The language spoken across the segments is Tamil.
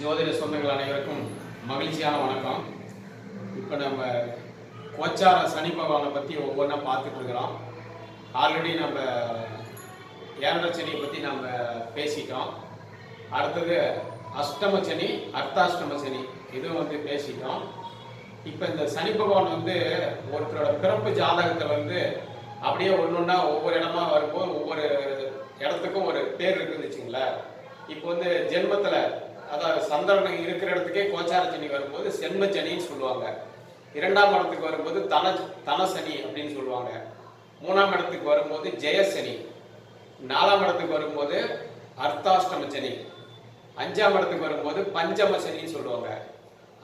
ஜோதிட சொந்தங்கள் அனைவருக்கும் மகிழ்ச்சியான வணக்கம். இப்போ நம்ம கோச்சார சனி பகவானை பற்றி ஒவ்வொன்றா பார்த்துட்டு இருக்கிறோம். ஆல்ரெடி நம்ம ஏழரை சனியை பற்றி நம்ம பேசிட்டோம். அடுத்தது அஷ்டம சனி அர்த்தாஷ்டம சனி இதுவும் வந்து பேசிட்டோம். இப்போ இந்த சனி பகவான் வந்து ஒருத்தரோட பிறப்பு ஜாதகத்தில் வந்து அப்படியே ஒன்று ஒன்றா ஒவ்வொரு இடமா வரும்போது ஒவ்வொரு இடத்துக்கும் ஒரு பேர் இருக்குன்னு வச்சுங்களேன். இப்போ வந்து ஜென்மத்தில் அதாவது சந்திரன் இருக்கிற இடத்துக்கே கோச்சார சனி வரும்போது சென்ம சனின்னு சொல்லுவாங்க. இரண்டாம் இடத்துக்கு வரும்போது தன தனசனி அப்படின்னு சொல்லுவாங்க. மூணாம் இடத்துக்கு வரும்போது ஜெயசனி நாலாம் இடத்துக்கு வரும்போது அர்த்தாஷ்டம சனி. அஞ்சாம் இடத்துக்கு வரும்போது பஞ்சம சனின்னு சொல்லுவாங்க.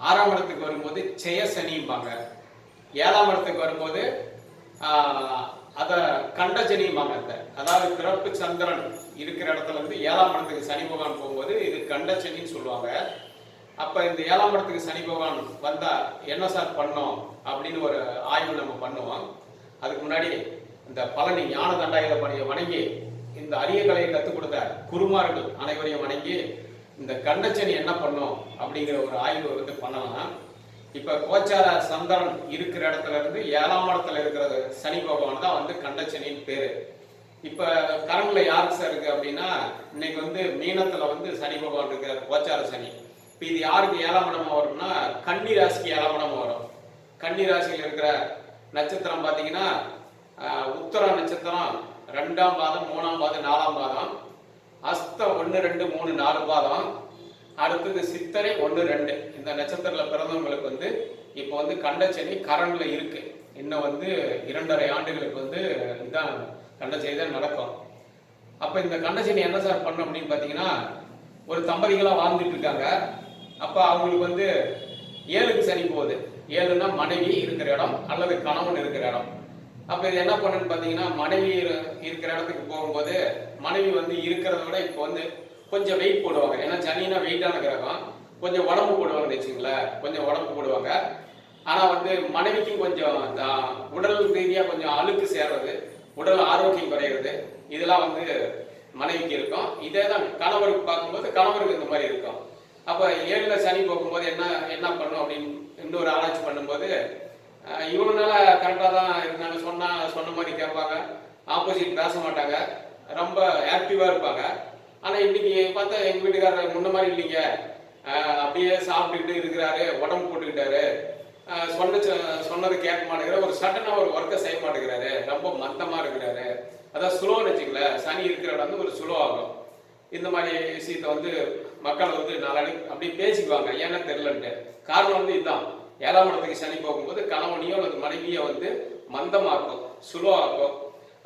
ஆறாம் இடத்துக்கு வரும்போது ஜெயசனிம்பாங்க ஏழாம் இடத்துக்கு வரும்போது அத கண்டஜனிம்பாங்க அத அதாவது பிறப்பு சந்திரன் இருக்கிற இடத்துல இருந்து ஏழாம் இடத்துக்கு சனி பகவான் போகும்போது இது கண்டச்சனின்னு சொல்லுவாங்க. அப்ப இந்த ஏழாம் இடத்துக்கு சனி பகவான் வந்தா என்ன சார் பண்ணோம்? அப்படின்னு ஒரு ஆய்வு நம்ம பண்ணுவோம். அதுக்கு முன்னாடி இந்த பழனி ஞான தண்டாயுத பணியை வணங்கி இந்த அரிய கலையை கற்றுக் கொடுத்த குருமார்கள் அனைவரையும் வணங்கி இந்த கண்டச்சனி என்ன பண்ணும் அப்படிங்கிற ஒரு ஆய்வு வந்து பண்ணலாம். இப்ப கோச்சார சந்திரன் இருக்கிற இடத்துல இருந்து ஏழாம் இடத்துல இருக்கிற சனி பகவான் தான் வந்து கண்டச்சனின்னு பேரு. இப்ப கரண்ட்ல யாருக்கு சார் இருக்கு அப்படின்னா இன்னைக்கு வந்து மீனத்துல வந்து சனி பகவான் இருக்கிற கோச்சார சனி. இப்ப இது யாருக்கு ஏழாம் இடமா வரும்னா கன்னி ராசிக்கு ஏழாம் இடமா வரும். கன்னி ராசியில் இருக்கிற நட்சத்திரம் பார்த்தீங்கன்னா உத்தர நட்சத்திரம் ரெண்டாம் பாதம் மூணாம் பாதம் நாலாம் பாதம். அஸ்தம் ஒன்று ரெண்டு மூணு நாலு பாதம். அடுத்தது சித்தரை ஒன்று ரெண்டு. இந்த நட்சத்திரத்தில் பிறந்தவங்களுக்கு வந்து இப்போ வந்து கண்டச்சனி கரண்டில் இருக்கு. இன்னும் வந்து இரண்டரை ஆண்டுகளுக்கு வந்து இதான் கண்டச்சனி தான் நடக்கும். அப்போ இந்த கண்டச்சனி என்ன சார் பண்ணும் அப்படின்னு பார்த்தீங்கன்னா ஒரு தம்பதிகளாக வாழ்ந்துட்டு இருக்காங்க. அப்போ அவங்களுக்கு வந்து ஏழுக்கு சனி போகுது. ஏழுன்னா மனைவி இருக்கிற இடம் அல்லது கணவன் இருக்கிற இடம். அப்போ இது என்ன பண்ணுன்னு பார்த்தீங்கன்னா மனைவி இருக்கிற இடத்துக்கு போகும்போது மனைவி வந்து இருக்கிறத விட இப்போ வந்து கொஞ்சம் வெயிட் போடுவாங்க. ஏன்னா சனினா வெயிட்டான கிரகம். கொஞ்சம் உடம்பு போடுவாங்கன்னு வச்சுங்களேன் கொஞ்சம் உடம்பு போடுவாங்க. ஆனால் வந்து மனைவிக்கும் கொஞ்சம் உடல் ரீதியாக கொஞ்சம் அழுக்கு சேர்றது உடல் ஆரோக்கியம் குறையிறது இதெல்லாம் வந்து மனைவிக்கு இருக்கும். இதே தான் கணவருக்கு பார்க்கும்போது கணவருக்கு இந்த மாதிரி இருக்கும். அப்போ ஏழில் சனி போகும்போது என்ன என்ன பண்ணும் அப்படின்னு இன்னொரு ஆராய்ச்சி பண்ணும்போது அஹ், கரெக்டாக தான் இருந்தாங்க. சொன்னால் சொன்ன மாதிரி கேட்பாங்க. ஆப்போசிட் பேச மாட்டாங்க. ரொம்ப ஆக்டிவாக இருப்பாங்க. ஆனால் இன்னைக்கு பார்த்தா எங்கள் வீட்டுக்காரர் முன்ன மாதிரி இல்லைங்க. அப்படியே சாப்பிட்டுக்கிட்டு இருக்கிறாரு. உடம்பு போட்டுக்கிட்டாரு. சொன்ன சொன்னது சொன்னதை கேட்க மாட்டேங்கிறார். ஒரு சட்டனாக ஒரு ஒர்க்கை செய்ய மாட்டேங்கிறாரு. ரொம்ப மந்தமாக இருக்கிறாரு. அதான் ஸ்லோன்னு வச்சுங்களேன் சனி இருக்கிற இடம் வந்து ஒரு ஸ்லோ ஆகும். இந்த மாதிரி விஷயத்த வந்து மக்கள் வந்து நாளைக்கு அப்படி பேசிக்குவாங்க. ஏன்னா தெரிலன்ட்டு காரணம் வந்து இதுதான். ஏழாம் இடத்துக்கு சனி போகும்போது கணவனையோ அல்லது மனைவியோ வந்து மந்தமாக்கும் சுலோ ஆக்கும்.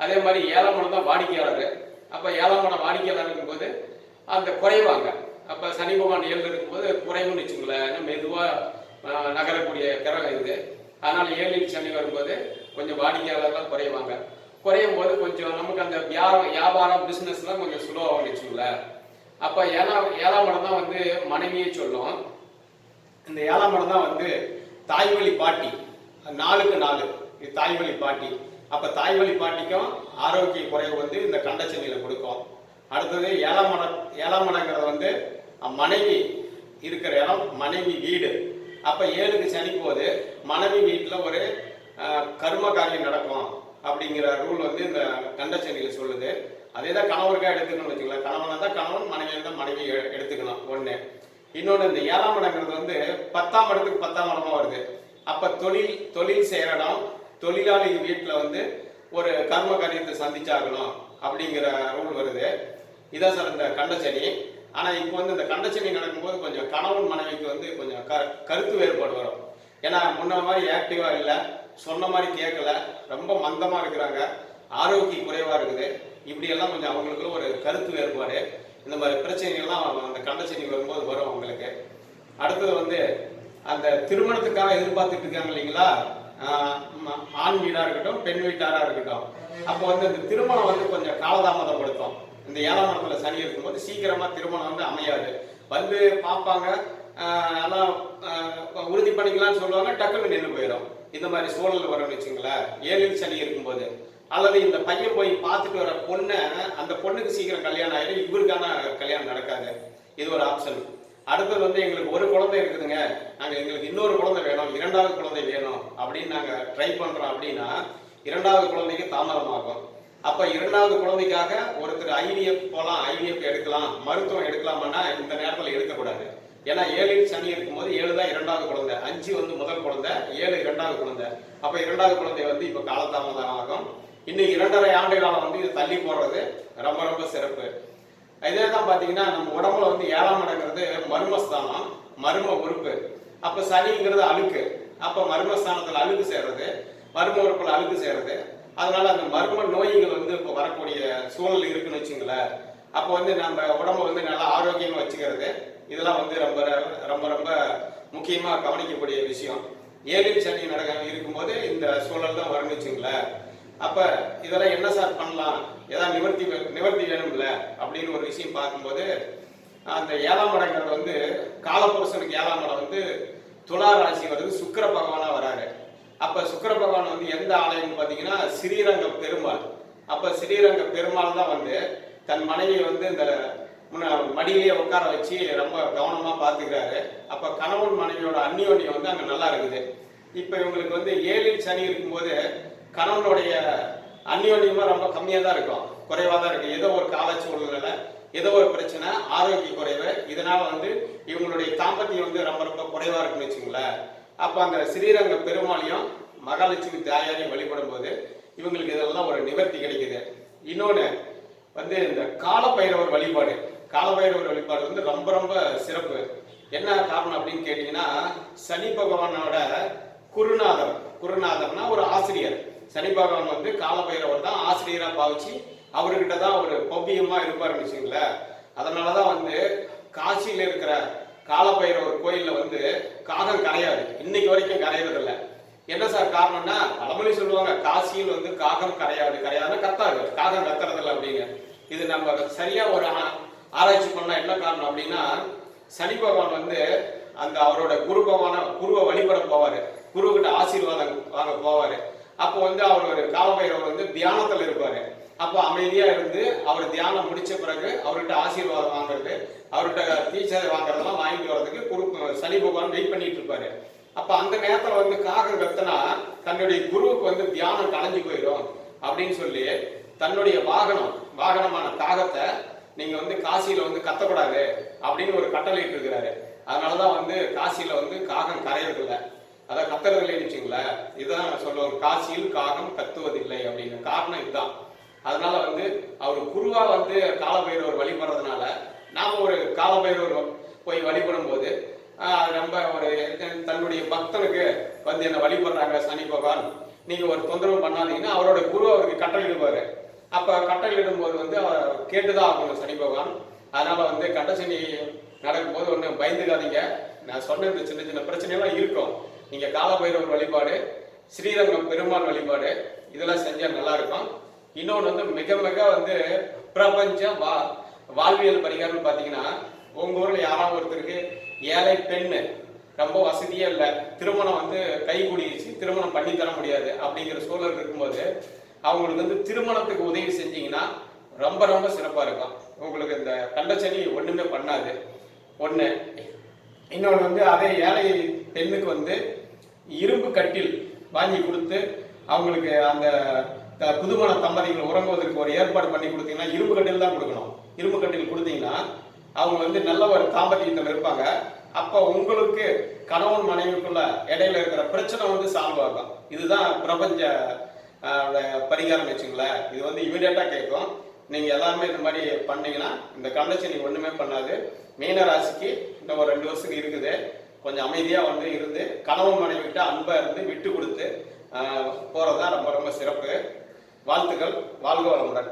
அதே மாதிரி ஏழாம் இடம் தான் வாடிக்கையாளர். அப்போ ஏழாம் படம் வாடிக்கையாளர் இருக்கும்போது அந்த குறைவாங்க. அப்போ சனி பகவான் ஏழு இருக்கும்போது குறைவுன்னு வச்சுங்களேன் இன்னும் மெதுவாக நகரக்கூடிய கிரகம் இது. அதனால் ஏழில் சனி வரும்போது கொஞ்சம் வாடிக்கையாளர்கள் குறைவாங்க. குறையும் போது கொஞ்சம் நமக்கு அந்த வியாபாரம் வியாபாரம் பிஸ்னஸ்லாம் கொஞ்சம் ஸ்லோவாக வச்சுங்களேன் அப்போ ஏழாம் ஏழாம் இடம் தான் வந்து மனைவியே சொல்லும். இந்த ஏழாம் இடம் தான் வந்து தாய்வழி பாட்டி. நாலுக்கு நாலு இது தாய்வழி பாட்டி. அப்ப தாய்வழி பாட்டிக்கும் ஆரோக்கிய குறைவு வந்து இந்த கண்டச்சனியில கொடுக்கும். அடுத்தது ஏழாம் இடம் ஏழாம் வந்து மனைவி இருக்கிற இடம் மனைவி வீடு. அப்ப ஏழுக்கு சனி போது மனைவி வீட்டில் ஒரு கர்ம காரியம் நடக்கும் அப்படிங்கிற ரூல் வந்து இந்த கண்டச்சனியில சொல்லுது. அதே தான் கணவருக்காக எடுத்துக்கணும்னு வச்சுக்கலாம் கணவனா தான் கணவன் மனைவி தான் மனைவி எடுத்துக்கணும் ஒண்ணு. இன்னொன்று இந்த ஏழாம் இடங்கிறது வந்து பத்தாம் இடத்துக்கு பத்தாம் இடமா வருது. அப்போ தொழில் தொழில் செய்கிற இடம் தொழிலாளி வீட்டில் வந்து ஒரு கர்ம காரியத்தை சந்திச்சாகணும் அப்படிங்கிற ரூல் வருது. இதான் சார் இந்த கண்டச்சனி. ஆனால் இப்போ வந்து இந்த கண்டச்சனி நடக்கும்போது கொஞ்சம் கணவன் மனைவிக்கு வந்து கொஞ்சம் க கருத்து வேறுபாடு வரும். ஏன்னா முன்ன மாதிரி ஆக்டிவாக இல்லை சொன்ன மாதிரி கேட்கல ரொம்ப மந்தமாக இருக்கிறாங்க ஆரோக்கியம் குறைவாக இருக்குது. இப்படியெல்லாம் கொஞ்சம் அவங்களுக்குள்ள ஒரு கருத்து வேறுபாடு. இந்த மாதிரி பிரச்சனைகள்லாம் அந்த கண்டச்சனி வரும்போது வரும் அவங்களுக்கு. அடுத்தது வந்து அந்த திருமணத்துக்காக எதிர்பார்த்துட்டு இருக்காங்க இல்லைங்களா? ஆண் வீடா இருக்கட்டும் பெண் வீட்டாரா இருக்கட்டும். அப்போ வந்து இந்த திருமணம் வந்து கொஞ்சம் காலதாமதப்படுத்தும். இந்த ஏழாம் இடத்துல சனி இருக்கும்போது சீக்கிரமா திருமணம் வந்து அமையாது. வந்து பார்ப்பாங்க எல்லாம் உறுதி பண்ணிக்கலாம்னு சொல்லுவாங்க டக்குன்னு நின்று போயிடும். இந்த மாதிரி சூழல் வரும்னு வச்சுங்களேன். ஏழில் சனி இருக்கும்போது. அல்லது இந்த பையன் போய் பார்த்துட்டு வர பொண்ணை அந்த பொண்ணுக்கு சீக்கிரம் கல்யாணம் ஆயிடும் இவருக்கான கல்யாணம் நடக்காது. இது ஒரு ஆப்ஷன் அடுத்தது வந்து எங்களுக்கு ஒரு குழந்தை இருக்குதுங்க. நாங்கள் எங்களுக்கு இன்னொரு குழந்தை வேணும் இரண்டாவது குழந்தை வேணும் அப்படின்னு நாங்கள் ட்ரை பண்ணுறோம் அப்படின்னா இரண்டாவது குழந்தைக்கு தாமதமாகும். அப்போ இரண்டாவது குழந்தைக்காக ஒருத்தர் ஐவிஎஃப் போகலாம் ஐவிஎஃப் எடுக்கலாம் மருத்துவம் எடுக்கலாமான்னா இந்த நேரத்தில் எடுக்கக்கூடாது. ஏன்னா ஏழில் சனி இருக்கும்போது ஏழு தான் இரண்டாவது குழந்தை அஞ்சு வந்து முதல் குழந்தை ஏழு இரண்டாவது குழந்தை. அப்போ இரண்டாவது குழந்தை வந்து இப்போ காலதாமதம் ஆகும். இன்னும் இரண்டரை ஆண்டு காலம் வந்து இது தள்ளி போடுறது ரொம்ப ரொம்ப சிறப்பு. இதே தான் பார்த்தீங்கன்னா நம்ம உடம்புல வந்து ஏழாம் இடங்கிறது மர்மஸ்தானம் மர்ம உறுப்பு. அப்போ சனிங்கிறது அழுக்கு. அப்போ மர்மஸ்தானத்தில் அழுக்கு சேர்றது மர்ம உறுப்பில் அழுக்கு சேர்றது. அதனால அந்த மர்ம நோய்கள் வந்து இப்போ வரக்கூடிய சூழல் இருக்குன்னு வச்சுங்களேன். அப்போ வந்து நம்ம உடம்ப வந்து நல்லா ஆரோக்கியமாக வச்சுக்கிறது இதெல்லாம் வந்து ரொம்ப ரொம்ப ரொம்ப முக்கியமாக கவனிக்கக்கூடிய விஷயம். ஏழில் சனி நடக்க இருக்கும்போது இந்த சூழல் தான் வரும்னு வச்சுங்களேன். அப்போ இதெல்லாம் என்ன சார் பண்ணலாம்? ஏதாவது நிவர்த்தி வே- நிவர்த்தி வேணும்ல? அப்படின்னு ஒரு விஷயம் பார்க்கும்போது அந்த ஏழாம் இடங்கிறது வந்து காலபுருஷனுக்கு ஏழாம் இடம் வந்து துலா ராசி வருது சுக்கிர பகவானா வராரு. அப்ப சுக்கிர பகவான் வந்து எந்த ஆலயம்னு பாத்தீங்கன்னா ஸ்ரீரங்க பெருமாள். அப்ப ஸ்ரீரங்க பெருமாள் தான் வந்து தன் மனைவியை வந்து இந்த முன்ன மடியிலேயே உட்கார வச்சு ரொம்ப கவனமா பாத்துக்கிறாரு அப்ப கணவன் மனைவியோட அந்நியோன்யம் வந்து அங்க நல்லா இருக்குது. இப்ப இவங்களுக்கு வந்து ஏழில் சனி இருக்கும்போது கணவனுடைய அந்யோன்யமா ரொம்ப கம்மியா தான் இருக்கும். குறைவா தான் இருக்கும். ஏதோ ஒரு கால சூழ்நிலை ஏதோ ஒரு பிரச்சனை ஆரோக்கிய குறைவு இதனால வந்து இவங்களுடைய தாம்பத்தியம் வந்து ரொம்ப ரொம்ப குறைவா இருக்குன்னு வச்சுங்களேன் அப்ப அந்த ஸ்ரீரங்க பெருமாளையும் மகாலட்சுமி தாயாரையும் வழிபடும் போது இவங்களுக்கு இதெல்லாம் ஒரு நிவர்த்தி கிடைக்குது. இன்னொன்னு வந்து இந்த காலபைரவர் வழிபாடு. காலபைரவர் வழிபாடு வந்து ரொம்ப ரொம்ப சிறப்பு. என்ன காரணம் அப்படின்னு கேட்டீங்கன்னா சனி பகவானோட குருநாதர் குருநாதர்னா ஒரு ஆசிரியர். சனி பகவான் வந்து காலபைரவர் தான் ஆசிரியரா பாவிச்சு அவர்கிட்ட தான் ஒரு பவ்யமா இருப்பாருன்னு வச்சுங்களேன் அதனாலதான் வந்து காசியில இருக்கிற காலபைரவர் கோயில்ல வந்து காகம் கரையாது. இன்னைக்கு வரைக்கும் கரையறது இல்லை என்ன சார் காரணம்னா பழமொழி சொல்லுவாங்க காசியில் வந்து காகம் கரையாது. கரையாதுன்னா கத்தாது. காகம் கத்துறது இல்லை அப்படிங்க இது நம்ம சரியா ஒரு ஆராய்ச்சி பண்ணா என்ன காரணம் அப்படின்னா சனி பகவான் வந்து அந்த அவரோட குரு பகவான குருவை வழிபட போவாரு. குரு ஆசீர்வாதம் வாங்க போவாரு. அப்போ வந்து அவர் ஒரு காலபைரவர் வந்து தியானத்துல இருப்பாரு. அப்போ அமைதியா இருந்து அவர் தியானம் முடிச்ச பிறகு அவர்கிட்ட ஆசீர்வாதம் வாங்குறது அவர்கிட்ட டீச்சர் வாங்குறதெல்லாம் வாங்கிட்டு வர்றதுக்கு குரு சனி பகவான் வெயிட் பண்ணிட்டு இருப்பாரு. அப்ப அந்த நேரத்துல வந்து காகம் கத்துனா தன்னுடைய குருவுக்கு வந்து தியானம் கலைஞ்சு போயிடும் அப்படின்னு சொல்லி தன்னுடைய வாகனம் வாகனமான காகத்தை நீங்க வந்து காசியில வந்து கத்தக்கூடாது அப்படின்னு ஒரு கட்டளை இருக்கிறாரு அதனாலதான் வந்து காசியில வந்து காகம் கரையறது அதான் கத்துறது இல்லைன்னு வச்சுங்களேன் இதுதான் சொல்லுவாங்க காசியில் காகம் கத்துவதில்லை அப்படின்னு. காரணம் இதுதான். அதனால வந்து அவர் குருவா வந்து காலபைரவர் வழிபடுறதுனால நாம ஒரு காலபைரவர் போய் வழிபடும் போது ரொம்ப ஒரு தன்னுடைய பக்தனுக்கு வந்து என்ன வழிபடுறாங்க சனி பகவான் நீங்க ஒரு தொந்தரவு பண்ணாதீங்கன்னா அவரோட குரு அவருக்கு கட்டளையிடுவாரு அப்ப கட்டளை போது வந்து அவர் கேட்டுதான் ஆகணும் சனி பகவான். அதனால வந்து கண்டசனி நடக்கும்போது ஒன்று பயந்துக்காதீங்க. நான் சொன்ன இந்த சின்ன சின்ன பிரச்சனையெல்லாம் இருக்கும். நீங்கள் காலபைரவர் வழிபாடு ஸ்ரீரங்கம் பெருமாள் வழிபாடு இதெல்லாம் செஞ்சால் நல்லா இருக்கும். இன்னொன்று வந்து மிக மிக வந்து பிரபஞ்ச வா வாழ்வியல் பரிகாரம்னு பார்த்தீங்கன்னா உங்கள் ஊரில் யாராவது ஒருத்தருக்கு ஏழை பெண்ணு ரொம்ப வசதியே இல்லை திருமணம் வந்து கை கூடிடுச்சு திருமணம் பண்ணி தர முடியாது அப்படிங்கிற சூழல் இருக்கும்போது அவங்களுக்கு வந்து திருமணத்துக்கு உதவி செஞ்சீங்கன்னா ரொம்ப ரொம்ப சிறப்பாக இருக்கும். உங்களுக்கு இந்த கண்டச்சனி ஒன்றுமே பண்ணாது. ஒன்று இன்னொன்று வந்து அதே ஏழை பெண்ணுக்கு வந்து இரும்பு கட்டில் வாங்கி கொடுத்து அவங்களுக்கு அந்த புதுமண தம்பதிகள் உறங்குவதற்கு ஒரு ஏற்பாடு பண்ணி கொடுத்தீங்கன்னா இரும்பு கட்டில் தான் கொடுக்கணும். இரும்பு கட்டில் கொடுத்தீங்கன்னா அவங்க வந்து நல்ல ஒரு தாம்பத்தியத்தில் இருப்பாங்க. அப்போ உங்களுக்கு கணவன் மனைவிக்குள்ள இடையில இருக்கிற பிரச்சனை வந்து சால்வ் ஆகும். இதுதான் பிரபஞ்ச பரிகாரம் வச்சுங்களேன். இது வந்து இமீடியட்டாக கேட்கும். நீங்கள் எல்லாமே இந்த மாதிரி பண்ணீங்கன்னா இந்த கண்டச்செடி ஒன்றுமே பண்ணாது. மீன ராசிக்கு இன்னும் ஒரு ரெண்டு வருஷத்துக்கு இருக்குது. கொஞ்சம் அமைதியாக வந்து இருந்து கணவன் மனைவி கிட்ட அன்பா இருந்து விட்டு கொடுத்து போகிறது தான் ரொம்ப ரொம்ப சிறப்பு. வாழ்த்துக்கள். வாழ்க வளமுடன்.